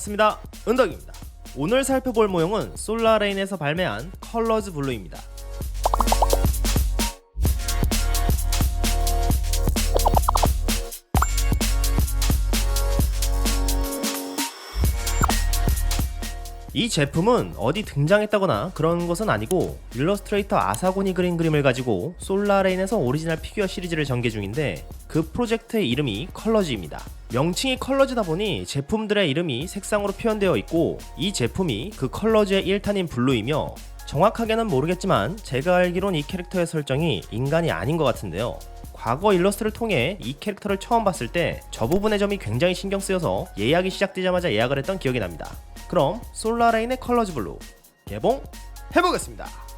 왔습니다. 은덕입니다. 오늘 살펴볼 모형은 솔라레인에서 발매한 컬러즈 블루입니다. 이 제품은 어디 등장했다거나 그런 것은 아니고 일러스트레이터 아사고니 그린 그림을 가지고 솔라레인에서 오리지널 피규어 시리즈를 전개 중인데 그 프로젝트의 이름이 컬러즈입니다. 명칭이 컬러즈다 보니 제품들의 이름이 색상으로 표현되어 있고 이 제품이 그 컬러즈의 1탄인 블루이며 정확하게는 모르겠지만 제가 알기론 이 캐릭터의 설정이 인간이 아닌 것 같은데요. 과거 일러스트를 통해 이 캐릭터를 처음 봤을 때 저 부분의 점이 굉장히 신경 쓰여서 예약이 시작되자마자 예약을 했던 기억이 납니다. 그럼 솔라레인의 컬러즈 블루 개봉 해보겠습니다.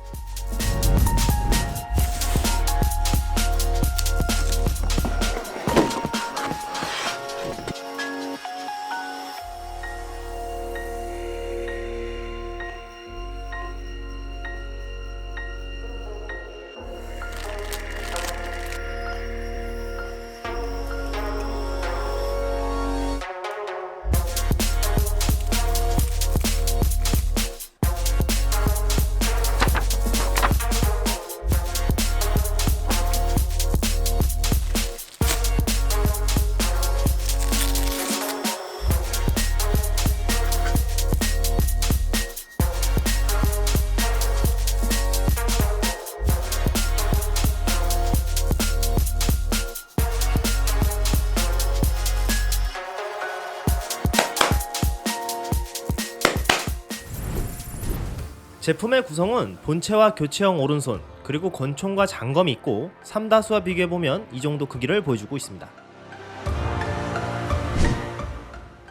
제품의 구성은 본체와 교체형 오른손 그리고 권총과 장검이 있고 삼다수와 비교해보면 이 정도 크기를 보여주고 있습니다.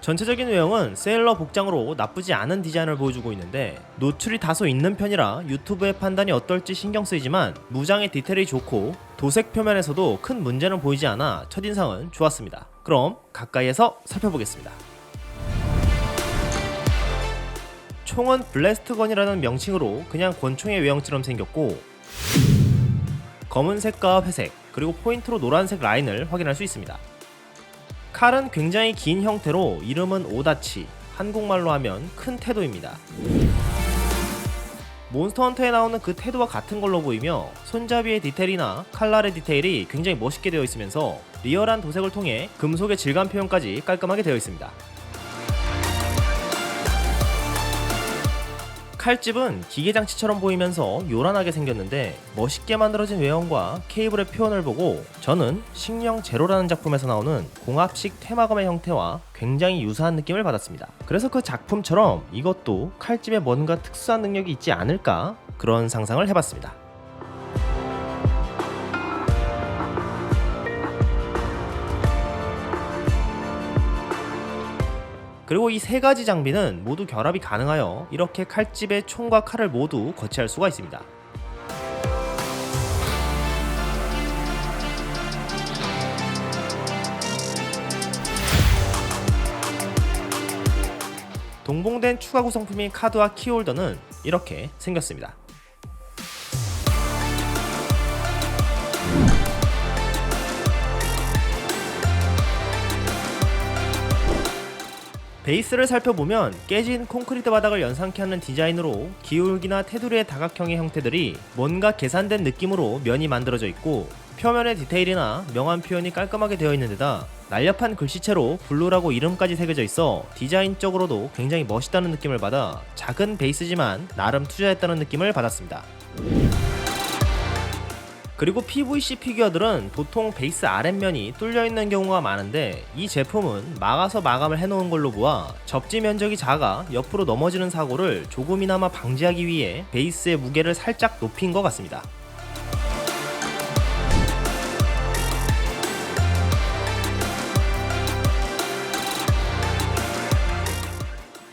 전체적인 외형은 세일러 복장으로 나쁘지 않은 디자인을 보여주고 있는데 노출이 다소 있는 편이라 유튜브의 판단이 어떨지 신경 쓰이지만 무장의 디테일이 좋고 도색 표면에서도 큰 문제는 보이지 않아 첫인상은 좋았습니다. 그럼 가까이에서 살펴보겠습니다. 총은 블래스트건이라는 명칭으로 그냥 권총의 외형처럼 생겼고 검은색과 회색 그리고 포인트로 노란색 라인을 확인할 수 있습니다. 칼은 굉장히 긴 형태로 이름은 오다치 한국말로 하면 큰 태도입니다. 몬스터 헌터에 나오는 그 태도와 같은 걸로 보이며 손잡이의 디테일이나 칼날의 디테일이 굉장히 멋있게 되어 있으면서 리얼한 도색을 통해 금속의 질감 표현까지 깔끔하게 되어 있습니다. 칼집은 기계장치처럼 보이면서 요란하게 생겼는데 멋있게 만들어진 외형과 케이블의 표현을 보고 저는 식령 제로라는 작품에서 나오는 공합식 테마검의 형태와 굉장히 유사한 느낌을 받았습니다. 그래서 그 작품처럼 이것도 칼집에 뭔가 특수한 능력이 있지 않을까 그런 상상을 해봤습니다. 그리고 이 세 가지 장비는 모두 결합이 가능하여 이렇게 칼집에 총과 칼을 모두 거치할 수가 있습니다. 동봉된 추가 구성품인 카드와 키홀더는 이렇게 생겼습니다. 베이스를 살펴보면 깨진 콘크리트 바닥을 연상케 하는 디자인으로 기울기나 테두리의 다각형의 형태들이 뭔가 계산된 느낌으로 면이 만들어져 있고 표면의 디테일이나 명암 표현이 깔끔하게 되어 있는 데다 날렵한 글씨체로 블루라고 이름까지 새겨져 있어 디자인적으로도 굉장히 멋있다는 느낌을 받아 작은 베이스지만 나름 투자했다는 느낌을 받았습니다. 그리고 PVC 피규어들은 보통 베이스 아랫면이 뚫려 있는 경우가 많은데 이 제품은 막아서 마감을 해놓은 걸로 보아 접지 면적이 작아 옆으로 넘어지는 사고를 조금이나마 방지하기 위해 베이스의 무게를 살짝 높인 것 같습니다.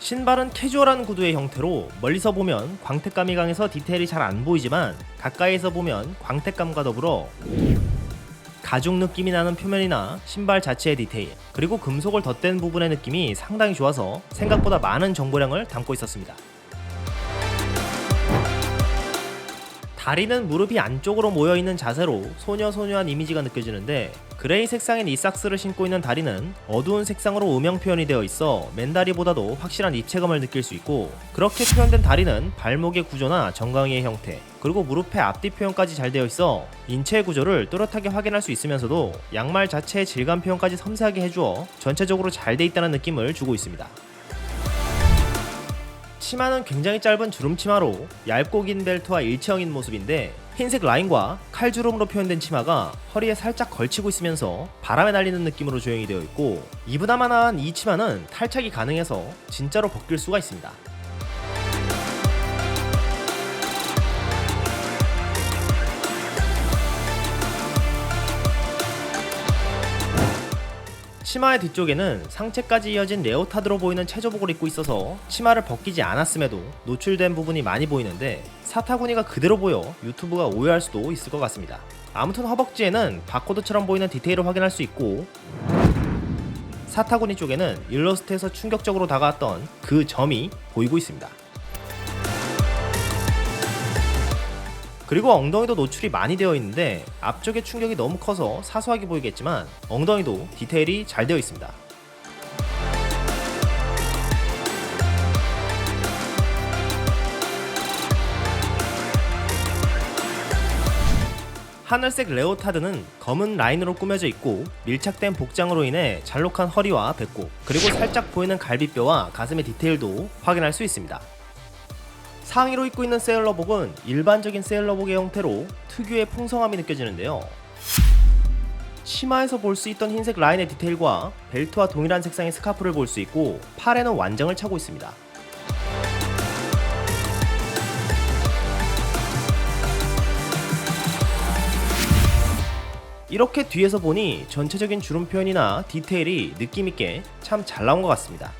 신발은 캐주얼한 구두의 형태로 멀리서 보면 광택감이 강해서 디테일이 잘 안 보이지만 가까이서 보면 광택감과 더불어 가죽 느낌이 나는 표면이나 신발 자체의 디테일 그리고 금속을 덧댄 부분의 느낌이 상당히 좋아서 생각보다 많은 정보량을 담고 있었습니다. 다리는 무릎이 안쪽으로 모여있는 자세로 소녀소녀한 이미지가 느껴지는데 그레이 색상의 니삭스를 신고 있는 다리는 어두운 색상으로 음영 표현이 되어 있어 맨다리보다도 확실한 입체감을 느낄 수 있고 그렇게 표현된 다리는 발목의 구조나 정강이의 형태 그리고 무릎의 앞뒤 표현까지 잘 되어 있어 인체 구조를 또렷하게 확인할 수 있으면서도 양말 자체의 질감 표현까지 섬세하게 해주어 전체적으로 잘 돼 있다는 느낌을 주고 있습니다. 치마는 굉장히 짧은 주름 치마로 얇고 긴 벨트와 일체형인 모습인데 흰색 라인과 칼주름으로 표현된 치마가 허리에 살짝 걸치고 있으면서 바람에 날리는 느낌으로 조형이 되어 있고 이브나마나한 이 치마는 탈착이 가능해서 진짜로 벗길 수가 있습니다. 치마의 뒤쪽에는 상체까지 이어진 레오타드로 보이는 체조복을 입고 있어서 치마를 벗기지 않았음에도 노출된 부분이 많이 보이는데 사타구니가 그대로 보여 유튜브가 오해할 수도 있을 것 같습니다. 아무튼 허벅지에는 바코드처럼 보이는 디테일을 확인할 수 있고 사타구니 쪽에는 일러스트에서 충격적으로 다가왔던 그 점이 보이고 있습니다. 그리고 엉덩이도 노출이 많이 되어 있는데 앞쪽의 충격이 너무 커서 사소하게 보이겠지만 엉덩이도 디테일이 잘 되어 있습니다. 하늘색 레오타드는 검은 라인으로 꾸며져 있고 밀착된 복장으로 인해 잘록한 허리와 배꼽 그리고 살짝 보이는 갈비뼈와 가슴의 디테일도 확인할 수 있습니다. 상의로 입고 있는 세일러복은 일반적인 세일러복의 형태로 특유의 풍성함이 느껴지는데요. 치마에서 볼 수 있던 흰색 라인의 디테일과 벨트와 동일한 색상의 스카프를 볼 수 있고 팔에는 완장을 차고 있습니다. 이렇게 뒤에서 보니 전체적인 주름 표현이나 디테일이 느낌있게 참 잘 나온 것 같습니다.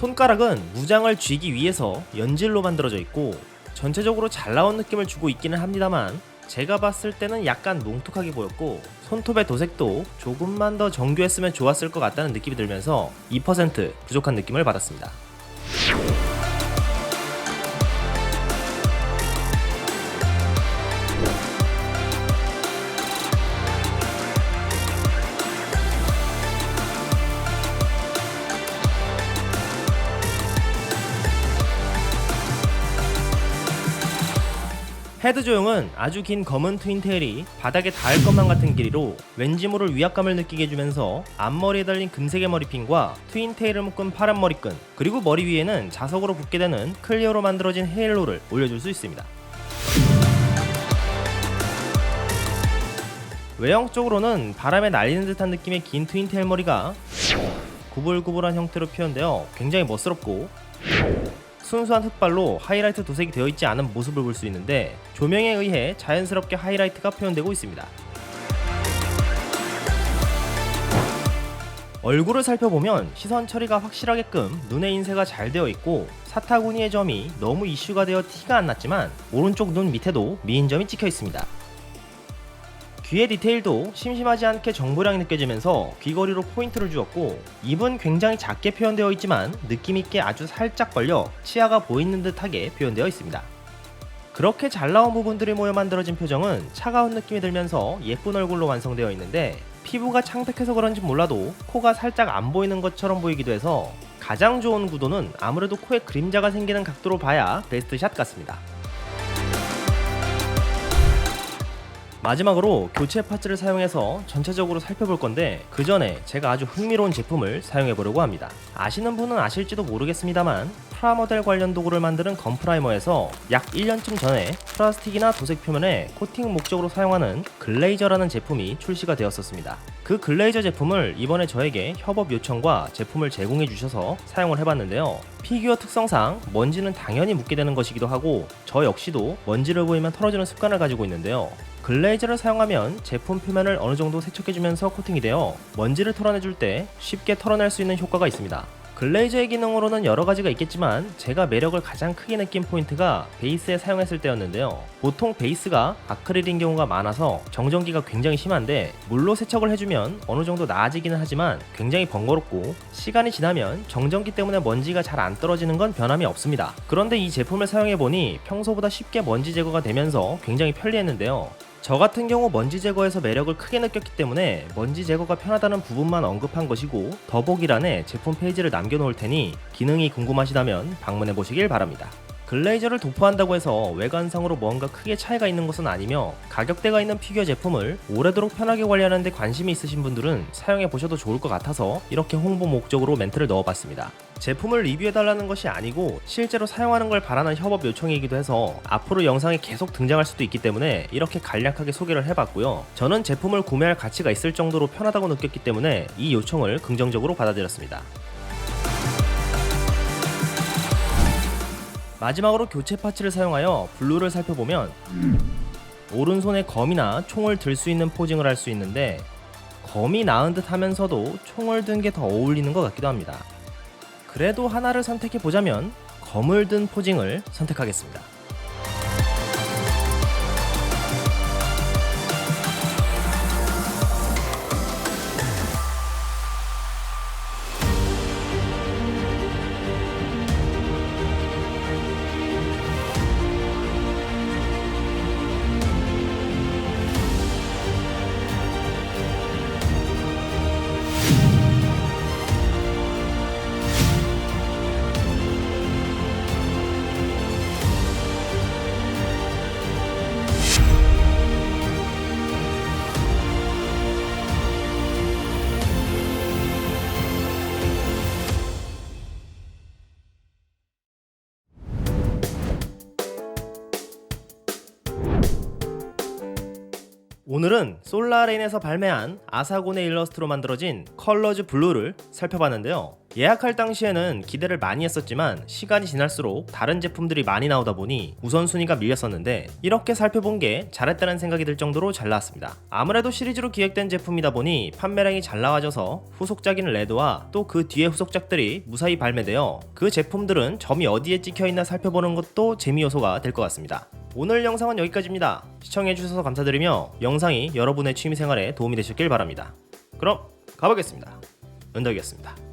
손가락은 무장을 쥐기 위해서 연질로 만들어져 있고 전체적으로 잘 나온 느낌을 주고 있기는 합니다만 제가 봤을 때는 약간 뭉툭하게 보였고 손톱의 도색도 조금만 더 정교했으면 좋았을 것 같다는 느낌이 들면서 2% 부족한 느낌을 받았습니다. 헤드 조형은 아주 긴 검은 트윈테일이 바닥에 닿을 것만 같은 길이로 왠지 모를 위압감을 느끼게 해주면서 앞머리에 달린 금색의 머리핀과 트윈테일을 묶은 파란 머리끈 그리고 머리 위에는 자석으로 붙게 되는 클리어로 만들어진 헤일로를 올려줄 수 있습니다. 외형적으로는 바람에 날리는 듯한 느낌의 긴 트윈테일 머리가 구불구불한 형태로 표현되어 굉장히 멋스럽고 순수한 흑발로 하이라이트 도색이 되어 있지 않은 모습을 볼 수 있는데 조명에 의해 자연스럽게 하이라이트가 표현되고 있습니다. 얼굴을 살펴보면 시선 처리가 확실하게끔 눈의 인쇄가 잘 되어 있고 사타구니의 점이 너무 이슈가 되어 티가 안 났지만 오른쪽 눈 밑에도 미인점이 찍혀 있습니다. 귀의 디테일도 심심하지 않게 정보량이 느껴지면서 귀걸이로 포인트를 주었고 입은 굉장히 작게 표현되어 있지만 느낌있게 아주 살짝 벌려 치아가 보이는 듯하게 표현되어 있습니다. 그렇게 잘 나온 부분들이 모여 만들어진 표정은 차가운 느낌이 들면서 예쁜 얼굴로 완성되어 있는데 피부가 창백해서 그런지 몰라도 코가 살짝 안 보이는 것처럼 보이기도 해서 가장 좋은 구도는 아무래도 코에 그림자가 생기는 각도로 봐야 베스트 샷 같습니다. 마지막으로 교체 파츠를 사용해서 전체적으로 살펴볼 건데 그 전에 제가 아주 흥미로운 제품을 사용해 보려고 합니다. 아시는 분은 아실지도 모르겠습니다만 프라모델 관련 도구를 만드는 건프라이머에서 약 1년쯤 전에 플라스틱이나 도색 표면에 코팅 목적으로 사용하는 글레이저라는 제품이 출시가 되었었습니다. 그 글레이저 제품을 이번에 저에게 협업 요청과 제품을 제공해 주셔서 사용을 해봤는데요. 피규어 특성상 먼지는 당연히 묻게 되는 것이기도 하고 저 역시도 먼지를 보이면 털어주는 습관을 가지고 있는데요. 글레이저를 사용하면 제품 표면을 어느 정도 세척해주면서 코팅이 되어 먼지를 털어내줄 때 쉽게 털어낼 수 있는 효과가 있습니다. 글레이저의 기능으로는 여러 가지가 있겠지만 제가 매력을 가장 크게 느낀 포인트가 베이스에 사용했을 때였는데요. 보통 베이스가 아크릴인 경우가 많아서 정전기가 굉장히 심한데 물로 세척을 해주면 어느 정도 나아지기는 하지만 굉장히 번거롭고 시간이 지나면 정전기 때문에 먼지가 잘 안 떨어지는 건 변함이 없습니다. 그런데 이 제품을 사용해 보니 평소보다 쉽게 먼지 제거가 되면서 굉장히 편리했는데요. 저 같은 경우 먼지 제거에서 매력을 크게 느꼈기 때문에 먼지 제거가 편하다는 부분만 언급한 것이고 더보기란에 제품 페이지를 남겨놓을 테니 기능이 궁금하시다면 방문해 보시길 바랍니다. 글레이저를 도포한다고 해서 외관상으로 뭔가 크게 차이가 있는 것은 아니며 가격대가 있는 피규어 제품을 오래도록 편하게 관리하는 데 관심이 있으신 분들은 사용해 보셔도 좋을 것 같아서 이렇게 홍보 목적으로 멘트를 넣어봤습니다. 제품을 리뷰해달라는 것이 아니고 실제로 사용하는 걸 바라는 협업 요청이기도 해서 앞으로 영상에 계속 등장할 수도 있기 때문에 이렇게 간략하게 소개를 해봤고요. 저는 제품을 구매할 가치가 있을 정도로 편하다고 느꼈기 때문에 이 요청을 긍정적으로 받아들였습니다. 마지막으로 교체 파츠를 사용하여 블루를 살펴보면 오른손에 검이나 총을 들 수 있는 포징을 할 수 있는데 검이 나은 듯 하면서도 총을 든 게 더 어울리는 것 같기도 합니다. 그래도 하나를 선택해 보자면 검을 든 포징을 선택하겠습니다. 오늘은 솔라레인에서 발매한 아사곤의 일러스트로 만들어진 컬러즈 블루를 살펴봤는데요. 예약할 당시에는 기대를 많이 했었지만 시간이 지날수록 다른 제품들이 많이 나오다 보니 우선순위가 밀렸었는데 이렇게 살펴본 게 잘했다는 생각이 들 정도로 잘 나왔습니다. 아무래도 시리즈로 기획된 제품이다 보니 판매량이 잘 나와져서 후속작인 레드와 또 그 뒤에 후속작들이 무사히 발매되어 그 제품들은 점이 어디에 찍혀있나 살펴보는 것도 재미 요소가 될 것 같습니다. 오늘 영상은 여기까지입니다. 시청해주셔서 감사드리며 영상이 여러분의 취미생활에 도움이 되셨길 바랍니다. 그럼 가보겠습니다. 은덕이었습니다.